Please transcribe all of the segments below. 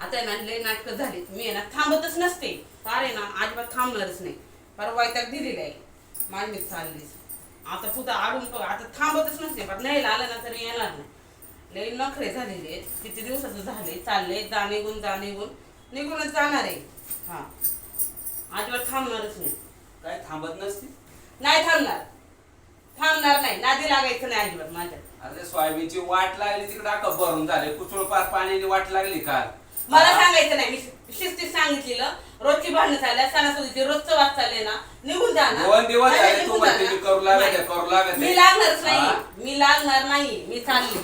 आता आहे ना लय नाटकं झाली मी आहे ना थांबतच नसते. फार आहे ना अजिबात थांबणारच नाही. फार वैताग दिलेला आहे मी चाललीच आता तर आडून बघ आता थांबतच नसते. पण नाही आलं ना तरी येणार नाही. लय नखरे झालेले आहेत. किती दिवसाचं झाले चालले जा निघून जा निघून. निघूनच जाणार आहे. हा. अजिबात थांबणारच नाही. काय थांबत नसती? नाही थांबणार. थांबणार नाही. नादी लागायचं नाही अजिबात माझ्या अरे सोयाबीनची वाट लागली तिकडे. अख्खं भरून झाले कुचळ पार पाण्याने वाट लागली काल. मला? सांगायचं नाही. मी शिस्तीत सांगितलेलं. रोजची भांडणं चालल्या सणासुदीची रोजचं वाद चालले ना निघून जा ना. दोन दिवस नाही, झाले निघून तू म्हणते जा ना. मी करू लागत आहे, नाही. करू लागत आहे. मी लागणारच हा? नाही. मी लागणार नाही. मी चालली.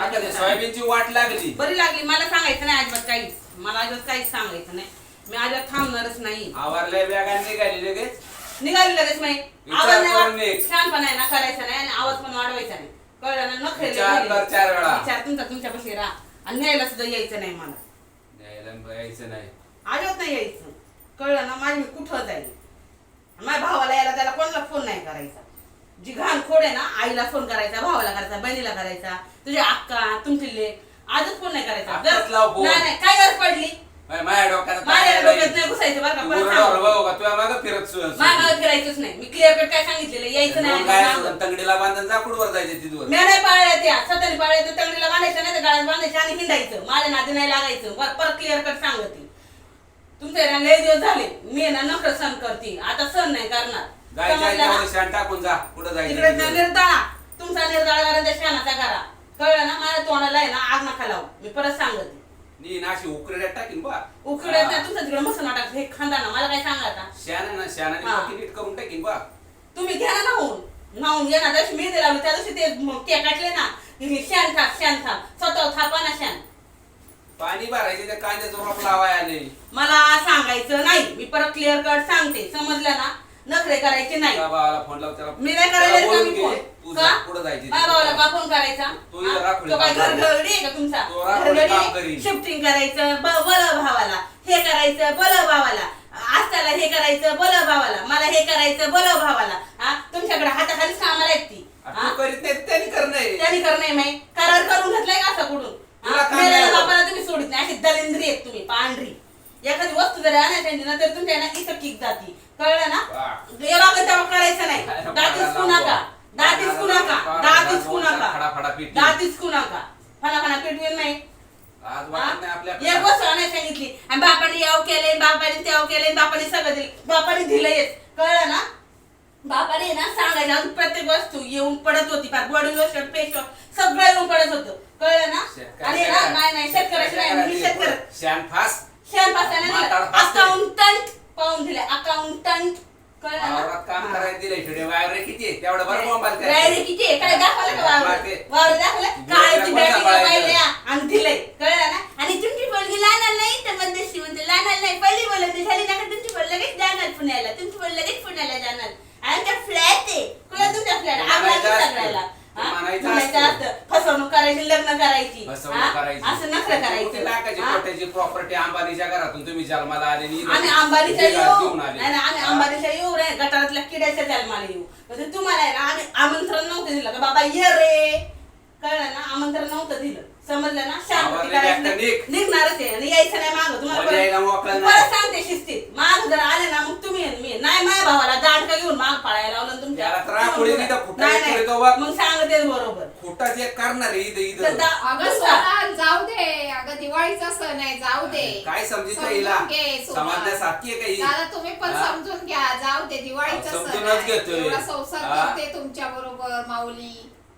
आता ते सोयाबीनची वाट लागली. बरी लागली. मला सांगायचं नाही अजिबात काहीच. मला अजिबात काहीच सांगायचं नाही. मी अजिबात थांबणारच नाही. आवारल्या बॅगाने निघाली लगेच. निघाली लगेच नाही विचार आवाज नाही करून वाढ- निघ. शहाणपणा आहे ना करायचा नाही आणि आवाज पण वाढवायचा नाही. कळलं ना? नखरे विचार कर चार वेळा. विचार तुमचा तुमच्यापाशी राहा. आणि न्यायला सुद्धा यायचं नाही मला. न्यायला यायचं नाही. आजच नाही यायचं. कळलं ना माझी मी कुठं जाईल? माझ्या भावाला यायला त्याला कोणाला फोन नाही करायचा. जी घाण खोड आहे ना आईला फोन करायचा भावाला करायचा बहिणीला करायचा तुझी अक्का तुमची लेक आजच फोन नाही करायचा. आत्ताच लाव फोन. नाही नाही, काय गरज पडली? माझ्या- डोक्यात माझ्या डोक्यात नाही. घुसायचं बरं का? परत सांगते. तुझ्या मागं फिरत सु- माझ्या मागे फिरायचंच नाही. मी क्लिअर कट काय सांगितलेलं यायचं नाही दोन गाया मागं. सोडून तंगडीला बांधून जाकुडवर जायचे तिथवर? मी नाही पाळल्या त्या. स्वतःने पाळल्या तर तंगडीला बांधायचं नाही तर गाळ्यात बांधायचं आणि हिंडायचं. माझ्या नादी नाही लागायचं. परत क्लिअर कट सांगते. तुमचे ना लय दिवस झाले. मी ना नखर सण करते. आता सण नाही करणार. गायच्या समजलं ना? आईच्यावर शान टाकून जा. कुठं तिकडे जायचं तुमचा निर्दाळा करा त्या शानाचा करा कळलं ना? माझ्या तोंडाला आहे ना आग नका लावू. मी परत सांगते. नी नाशी उकरड्यात टाकीन बा. उकडे हा. तुमचा तिकडे मस्त नाटक हे खांदा ना मला काय सांगा आता. शान ना शानाने हा. नीट करून टाकीन बा. तुम्ही घ्या ना नाहून नाहून घ्या ना त्याशी मी दिला त्या दिवशी ते म- केक काटले ना हे शान थाप शान थाप स्वतः थापा ना शान पाणी भरायचे त्या कांद्याचं रोप लावाय आले. मला सांगायचं नाही मी परत क्लिअर कट सांगते समजलं ना? नखरे करायचे नाही. भावाला फोन लाव त्याला मी नाही करायला बोलून मी घे. फोन तू का? जा, कुठं जायची माझ्या भावाला का फोन करायचा? तो इथं हा? राखोळी तो काय काम घर घरडी आहे का तुमचा? तो राखोळी काम घरगडी करीन. शिफ्टिंग करायचं ब- भावाला. हे करायचं बोल भावाला. आज त्याला हे करायचं बोल भावाला. मला हे करायचं बोल भावाला. हा? तुमच्याकडे हाताखालीच कामाला आहेत ती. आ, हा? तू करीत नाही त्यांनी करणे त्यांनी करणे नाही करार करून घेतलाय का असं कुठून? तुला हा? काम मेलेल्या नाही. बापाला तुम्ही सोडित नाही. अशी दलिंद्री आहेत तुम्ही पांढरी. एखादी वस्तू जरी आणायची ना तर तुमच्या ना इथं किक जाती. कळलं ना? वा. एवढा तेव्हा करायचं नाही. बाळाला नका दातीच कू नका बाळाला दातीच कू दोनचा नका फडाफडा पिटी. दातीच कू नका फणा पेटवेल नाही. आज? वाटत नाही आपल्या एक गोष्ट नाही सांगितली. आणि बापाने याव केले बापाने त्याव केले बापाने सगळं दिले. बापाने दिलंय. कळलं ना? बापाने ना सांगायला प्रत्येक वस्तू येऊन पडत होती. फार बॉडी लोशन फेस सगळं येऊन पडत होतं. कळलं ना? आणि ना नाही नाही शेतकऱ्याची नाही मी शेतकरी. शान फास शेण पासाने म्हातारं फासते. अकाउंटंट पाहून दिले अकाउंटंट कळलं ना वावरात काम. करायला दिले शेडे वायर किती आहे? तेवढं बरं मोबाईल डायरेक्ट किती आहे? काय दाखवलं का वावर माते. वावर दाखवलं काय ती कोण बॅटरी सांभाळायचं? पाहिल्या आणि दिलंय कळलं ना आणि तुमची पोरगी लहान नाही तर मध्यस्थी म्हणते लहान नाही पहिली बोलत झाली ना का तुमची पोरगी लगेच जाणार पुण्याला तुमची पोरगी लगेच पुण्याला जाणार आणि त्या फ्लॅट आहे कुठला तुमच्या फ्लॅट आग म्हणायचं लागली असतं. सगळ्याला? म्हणायचं म्हणायचं असतं. असतं फसवणूक करायची लग्न करायची फसवणूक हा? करायची असं नखरं करायचं हा? कोट्याची प्रॉपर्टी अंबानीच्या घरातून तुम्ही जन्माला आले आणि आम्ही अंबानीच्या इथे येऊ घेऊन आले. नाही नाही, आम्ही? अंबानीच्या येऊ रे गटारातल्या किड्याच्या जन्माला येऊ म्हणजे तुम्हाला आहे ना आम्ही आमंत्रण नव्हतं दिलं का बाबा ये रे कळलं ना आमंत्रण नव्हतं दिलं समजलं ना शांती आवाज करायची एकटा नाही. निघ. निघणारच आहे आणि यायचं नाही मागं तुम्हाला मध्ये यायला मोकळं परत- नाही. परत सांगते शिस्तीत माग जर आले ना मग तुम्ही आणि मी नाही माझ्या भावाला दांडका घेऊन माग पाळायला लावलं ना तुमच्या याला तर राखोळी नाही तर फुटायला नाही, पुढे तो नाही. बघ. मग सांगते बरोबर खोटा जे करणार आहे इथं तर इथं दा- अगं जाऊ दे अगं दिवाळीचा सण आहे जाऊ दे काय समजित समजून हिला घे, सोना. समाजासारखी आहे काही दादा तुम्ही पण हा? समजून घ्या जाऊ दे दिवाळीचा सण समजूनच आहे घेतोय. एवढा संसार हा? करते तुमच्या बरोबर माऊली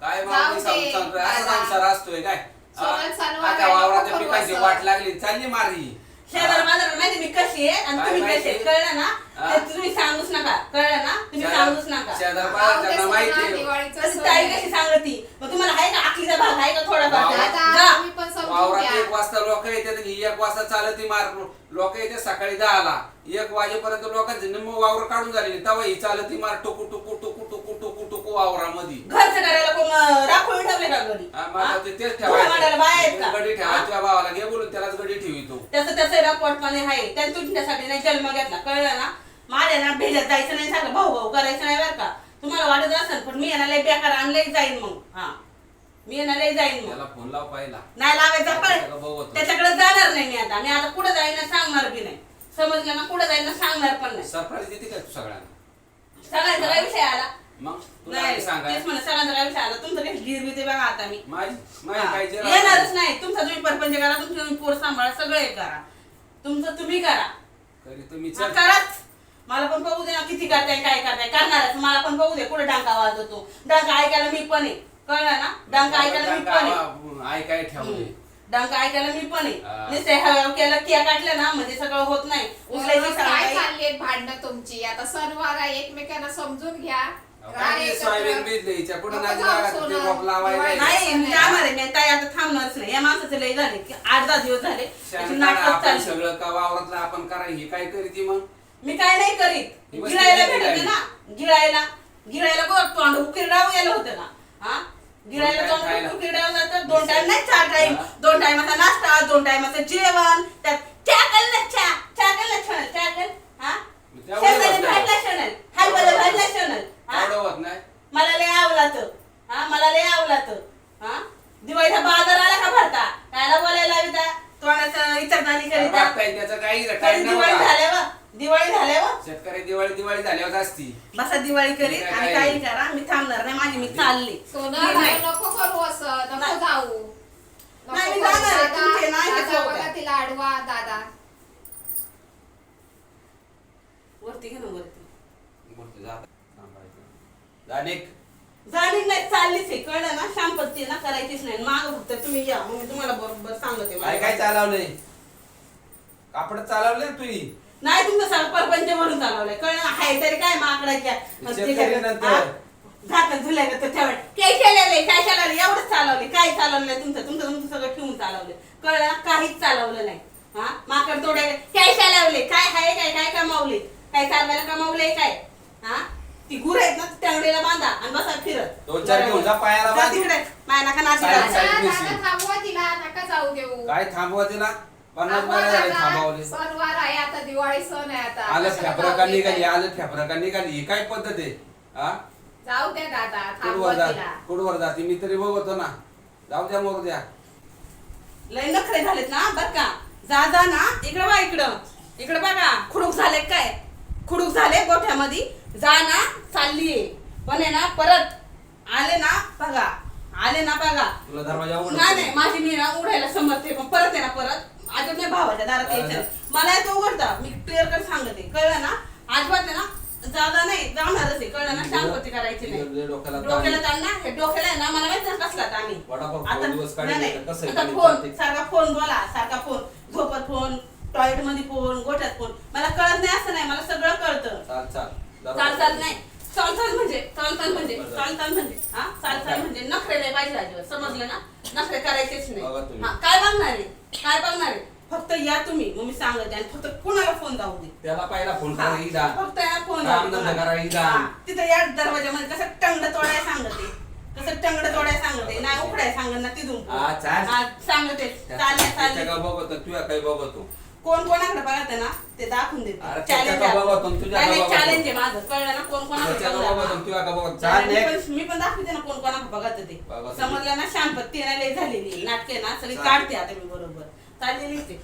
काय जाऊ संसार असा दादा. संसार असतोय काय? सोन्यात सणवार आता आहे, वावराच्या नको पिकाची करू वाट असं. लागली चालली मारी. शेजार माझं माहिती मी कशी आहे आणि काय तुम्ही कशी माहिती? आहे कळलं ना? हा? ते तुम्ही सांगूच नका. कळलं ना? तुम्ही सांगूच नका. शेजार जाऊ दे बाळांना सोना, माहिती आहे. दिवाळीचा तसं सण ताई आहे. कशी सांगती? मग तुम्हाला आहे का आखलीचा भाग? आहे का थोडाफार? वावरात- जा. दादा तुम्ही पण समजून वावरात घ्या. एक वाजता लोक येतात आणि एक वाजता चालत ती मार. लोक येते सकाळी दहाला. एक वाजेपर्यंत लोकांचे निम्म वावर काढून झालेली. तेव्हा ही चालत ती मार. टुकू टुकू टुकू टुकू. टुकू टुकू वावरामध्ये. घरचं करायला कोण अं, राखोळी ठेवले का घरी? हा, ते तेच तुला म्हणायला बाया आहेत ठेवायचं का? गडी ठेवायच्या भावाला घे बोलून त्यालाच गडी ठेवितो. त्याचं त्याचं रापोर्टपणे आहे. त्याने तुमच्यासाठी नाही जन्म घेतला. कळलं ना? माझ्या ना भेजत जायचं नाही सारखं भाऊ भाऊ करायचं नाही बरं का. तुम्हाला वाटत असेल पण मी यांना लय बेकार आणलंय जाईन मग. हा. मी येणार लय जाईन मग. त्याला फोन लाव पाहिला. नाही लावायचा पण. त्याच्याकडे जाणार नाही मी आता. मी आता कुठं जाईन ना सांगणार बी नाही. समजलं ना? कुठं जाईन ना सांगणार पण नाही. सरप्राईज देते का तू सगळ्यांना? सगळ्यांचा काय विषय आला? मग तुला नाही काय सांगाय तेच म्हणा सगळ्यांचा काय विषय? आला तुमचं काही गिरवी ते बघा आता मी. माझी माझी हा. काय जे येणारच नाही. तुमचा तुम्ही परपंच करा तुमचं तुम्ही पोर सांभाळा सगळं हे करा. तुमचं तुम्ही करा. तरी तुम्ही चल. कराच मला पण बघू दे ना किती करताय काय करताय. करणारच. मला पण बघू दे कुठे डांका वाजवतो. डांका ऐकायला मी पण आहे. कळलं ना? डांका ऐकायला मी पण आहे. आई काय ठेवले डांका ऐकायला मी पण हा. आहे नुसते हळू केलं किया काढलं ना म्हणजे सगळं होत नाही. उचलायची काय सवय. चालली भांडणं तुमची? आता सणवार आहे एकमेकांना समजून घ्या. सोयाबीन भिजले हिच्या कुठं नको नादी जाऊ लागा सोनं. ते रोप लावायला दिवाळी- नाही मी जाणार आहे मी ताई आता थांबणारच नाही. या माणसाचं लय झाले की आठ दहा दिवस झाले. त्याची नाटक आपण चालली. सगळं का वावरातलं आपण करा ही काय करीती मग? मी काय नाही करीत. वस्तू गिळायला भेटते. ना. गिळायला. गिळायला बघ तोंड उकिरडाव गेलं होतं ना. हा? गिळायला दोन time खायला. तोंड उकिरडाव जातं. दोन टाइम नाही चार टाइम हा. दोन टाइमाचा नाश्ता दोन टाइमाचं जेवण. त्यात चहा कर ना चहा चहा कर ना छान चहा कर हा तेवढं शेंगदाणे होत नाही. भाजला शेणल हलवाला भाजला शेणल हा एवढं होत नाही मला लय आवलात हा मला लय आवलात हा दिवाळीचा बाजार आला का भरता त्याला बोलायला विदा तोंडाचं विचारदानी करीता काही दिवाळी झाल्यावर दिवाळी झाल्यावर शेतकरी दिवाळी दिवाळी झाल्यावर असती बसा दिवाळी करीत काय- आणि काय- काही करा मी थांबणार नाही माझी मी चालली सोनं मी नाही. राव, नको करू असं नको नाही. जाऊ नको नाही, मी करू. जाणार आहे. दादा तुमचे नाही दादा कसं बघा होतं. तिला आडवा दादा वरती घे ना वरती बोलतो, जा. थांबायचं. जाणिक. झाली नाही चाललीच आहे कळलं ना शांपत्ती ना करायचीच नाही माग फक्त तुम्ही या मग मी तुम्हाला बरोबर सांगते काय काय चालवलंय कापड चालवले तुही नाही तुमचं सगळं परपंच भरून चालवलंय. कळलं? ना हाय तरी काय माकडाच्या? नंतर. काय चालवलंय काय चालवलं एवढंच चालवले काय चालवलं नाही तुमचं? तुमचं तुमचं सगळं ठेवून चालवलं कळलं? ना काहीच चालवलं नाही. हा? माकड तोडाय काय चालवले काय हाय काय काय कमावले काय चालवायला कमावलंय काय? हा? ती गुर आहेत ना त्यावेळेला बांधा आणि बसा फिरत. दोन चार घेऊन जा पायाला जा बांध. तिकडे. माया नका लावू. दादा दिसली. थांबवा तिला नका जाऊ देऊ? काय थांबवा तिला? पन्नास थांबवा बारा झाले दादा. थांबवले. सणवार आहे आता दिवाळी सण आहे आता. आलं कशाला जाऊ निघाली देताय? आलं फेफरा का निघाली ही काय पद्धत आहे? हा? जाऊ द्या दादा थांबवा कुडवर जा तिला कुडवर जाते मी तरी बघतो ना. जाऊ द्या मरू द्या. लय नखरे झालेत ना बर का? जा जा ना. इकडं बा इकडं. इकडं बघा. खुडूक झाले काय? खुडूक झाले गोठ्यामध्ये. जा ना चाललीये पण आहे ना परत आले ना बघा. आले ना बघा. तुला दरवाजा उघड नाही नाही माझी मी ना उडायला समजते पण परत आहे ना परत. अजून नाही भावाच्या दारात यायचं. मला येतो उघडता. मी क्लिअर कर सांगते. कळलं ना? अजिबात आहे ना? जागा नाही. जाणारच आहे. कळलं ना? शांतपती करायची नाही. डोक्याला. डोक्याला ताण ना? हे डोक्याला आहे ना? मला माहिती कसला. वडापाव आता नाही, नाही. फोन. सारखा फोन बोला. सारखा फोन. झोपत फोन टॉयलेटमध्ये फोन गोठ्यात फोन. मला कळत नाही असं नाही. मला सगळं कळतं. चाल चाल. चाल चाल नाही. चाल चाल म्हणजे चाल चाल म्हणजे. चाल चाल म्हणजे. हा? चाल चाल म्हणजे नखरे नाही पाहिजे अजिबात. समजलं ना? नखरे करायचेच बघा नाही तुम्ही. हा, काय बघणार आहे? काय बघणार आहे? फक्त या तुम्ही. मग मी सांगते आणि फक्त कुणाला फोन जाऊ दे. त्याला पहिला फोन हा, करा फक्त या फोन काम धंदा करा. तिथं या दरवाजामध्ये कसं टंगड तोडाय सांगते. कसं टंगड तोडाय सांगते. नाही उकडाय सांगत ना तिथून. हा, चाल. हा, सांगते. चालले त्याच्या चालले का बघतो तुझ्या काही बघतो? कोण कोणाकडे बघत ना ते दाखवून देते अरे त्याच्या तुझ्या? चॅलेंज आहे माझं कळलं ना कोण कोणाकडे त्याच्या बघत. तुझ्या चाल मी. पण- मी पण दाखवते ना कोण कोणाकडे बघत ते. समजलं ना नाही लय झालेली नाटके ना सगळी चालेल. काढते आता मी बरोबर चाललेली ते